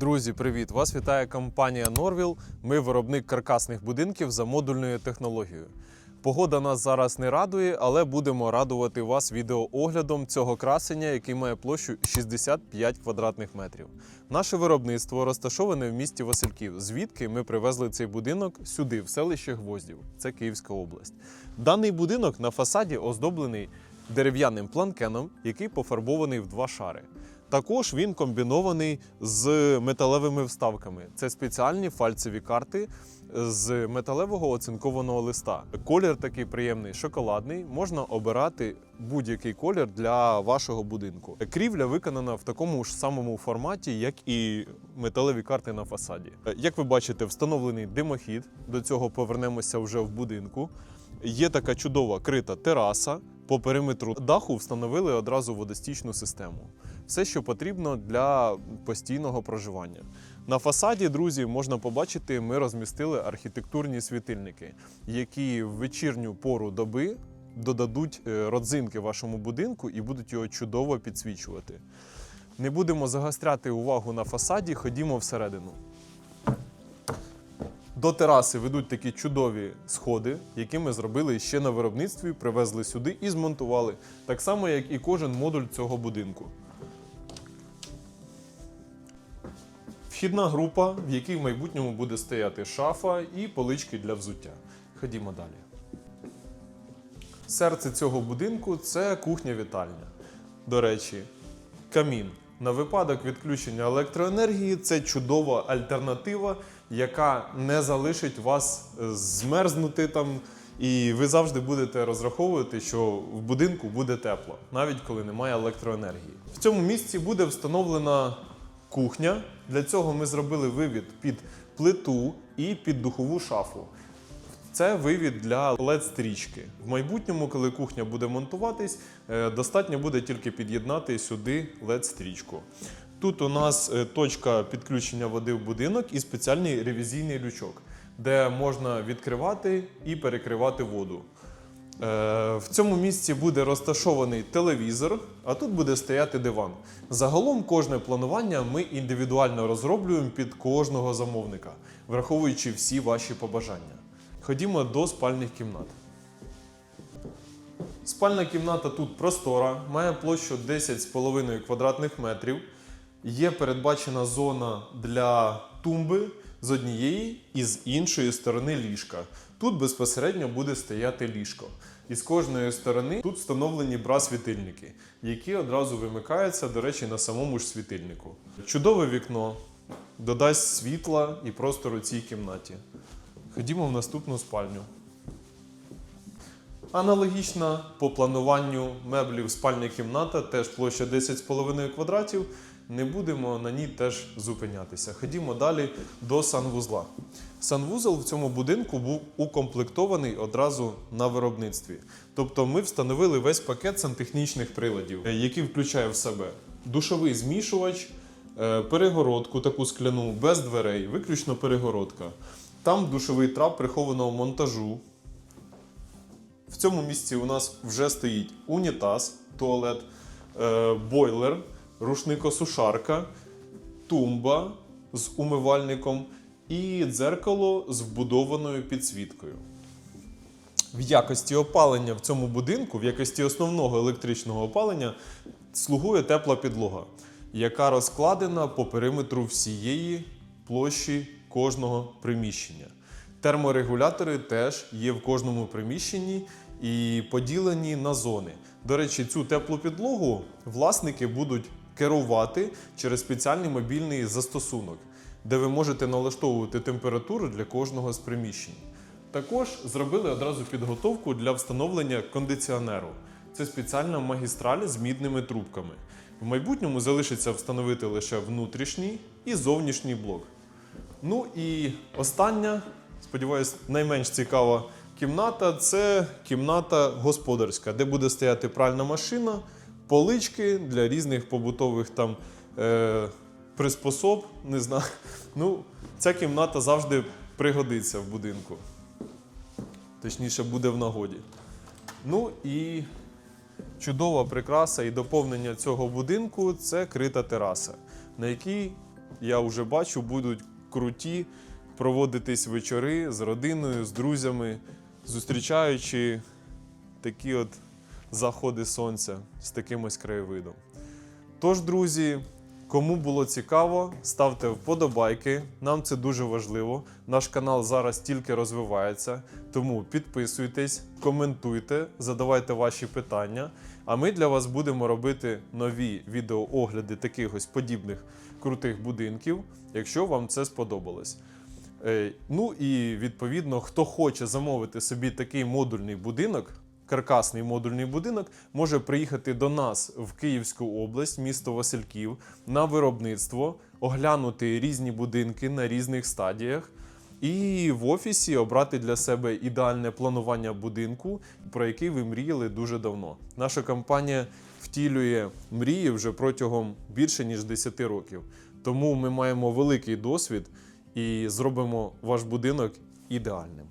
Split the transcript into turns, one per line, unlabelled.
Друзі, привіт! Вас вітає компанія Norvil. Ми виробник каркасних будинків за модульною технологією. Погода нас зараз не радує, але будемо радувати вас відеооглядом цього красення, який має площу 65 квадратних метрів. Наше виробництво розташоване в місті Васильків, звідки ми привезли цей будинок сюди, в селище Гвоздів. Це Київська область. Даний будинок на фасаді оздоблений дерев'яним планкеном, який пофарбований в два шари. Також він комбінований з металевими вставками. Це спеціальні фальцеві карти з металевого оцинкованого листа. Колір такий приємний, шоколадний. Можна обирати будь-який колір для вашого будинку. Крівля виконана в такому ж самому форматі, як і металеві карти на фасаді. Як ви бачите, встановлений димохід. До цього повернемося вже в будинку. Є така чудова крита тераса. По периметру даху встановили одразу водостічну систему. Все, що потрібно для постійного проживання. На фасаді, друзі, можна побачити, ми розмістили архітектурні світильники, які в вечірню пору доби додадуть е, родзинки вашому будинку і будуть його чудово підсвічувати. Не будемо загостряти увагу на фасаді, ходімо всередину. До тераси ведуть такі чудові сходи, які ми зробили ще на виробництві, привезли сюди і змонтували, так само, як і кожен модуль цього будинку. Вхідна група, в якій в майбутньому буде стояти шафа і полички для взуття. Ходімо далі. Серце цього будинку це кухня-вітальня. До речі, камін. На випадок відключення електроенергії це чудова альтернатива, яка не залишить вас е, змерзнути там, і ви завжди будете розраховувати, що в будинку буде тепло, навіть коли немає електроенергії. В цьому місці буде встановлена кухня. Для цього ми зробили вивід під плиту і під духову шафу. Це вивід для led стрічки В майбутньому, коли кухня буде монтуватись, е, достатньо буде тільки під'єднати сюди led стрічку Тут у нас е, точка підключення води в будинок і спеціальний ревізійний лючок, де можна відкривати і перекривати воду. Е, В цьому місці буде розташований телевізор, а тут буде стояти диван. Загалом кожне планування ми індивідуально розроблюємо під кожного замовника, враховуючи всі ваші побажання. Ходімо до спальних кімнат. Спальна кімната тут простора, має площу 10,5 квадратних метрів. Є передбачена зона для тумби з однієї і з іншої сторони ліжка. Тут безпосередньо буде стояти ліжко. І з кожної сторони тут встановлені бра-світильники, які одразу вимикаються, до речі, на самому ж світильнику. Чудове вікно додасть світла і простору цій кімнаті. Ходімо в наступну спальню. Аналогічна по плануванню меблів спальня кімната, теж площа 10,5 квадратів. Не будемо на ній теж зупинятися. Ходімо далі до санвузла. Санвузол в цьому будинку був укомплектований одразу на виробництві. Тобто ми встановили весь пакет сантехнічних приладів, е, який включає в себе душовий змішувач, е, перегородку таку скляну без дверей, виключно перегородка. Там душовий трап прихованого монтажу. В цьому місці у нас вже стоїть унітаз, туалет, е, бойлер, рушникосушарка, тумба з умивальником і дзеркало з вбудованою підсвіткою. В якості опалення в цьому будинку, в якості основного електричного опалення, слугує тепла підлога, яка розкладена по периметру всієї площі кожного приміщення. Терморегулятори теж є в кожному приміщенні і поділені на зони. До речі, цю теплу підлогу власники будуть керувати через спеціальний мобільний застосунок, де ви можете налаштовувати температуру для кожного з приміщень. Також зробили одразу підготовку для встановлення кондиціонеру. Це спеціальна магістраль з мідними трубками. В майбутньому залишиться встановити лише внутрішній і зовнішній блок. Ну і остання, сподіваюсь, найменш цікава кімната це кімната господарська, де буде стояти пральна машина, полички для різних побутових там е, приспособ. Не знаю. Ну, ця кімната завжди пригодиться в будинку. Точніше, буде в нагоді. Ну і чудова прикраса і доповнення цього будинку це крита тераса, на якій я вже бачу, будуть круті проводитись вечори з родиною, з друзями, зустрічаючи такі от заходи сонця з таким ось краєвидом. Тож, друзі, кому було цікаво, ставте вподобайки. Нам це дуже важливо. Наш канал зараз тільки розвивається, тому підписуйтесь, коментуйте, задавайте ваші питання. А ми для вас будемо робити нові відеоогляди таких ось подібних крутих будинків, якщо вам це сподобалось. Е, Ну і відповідно, хто хоче замовити собі такий модульний будинок, каркасний модульний будинок, може приїхати до нас в Київську область, місто Васильків, на виробництво, оглянути різні будинки на різних стадіях. І в офісі обрати для себе ідеальне планування будинку, про який ви мріяли дуже давно. Наша компанія втілює мрії вже протягом більше ніж 10 років. Тому ми маємо великий досвід і зробимо ваш будинок ідеальним.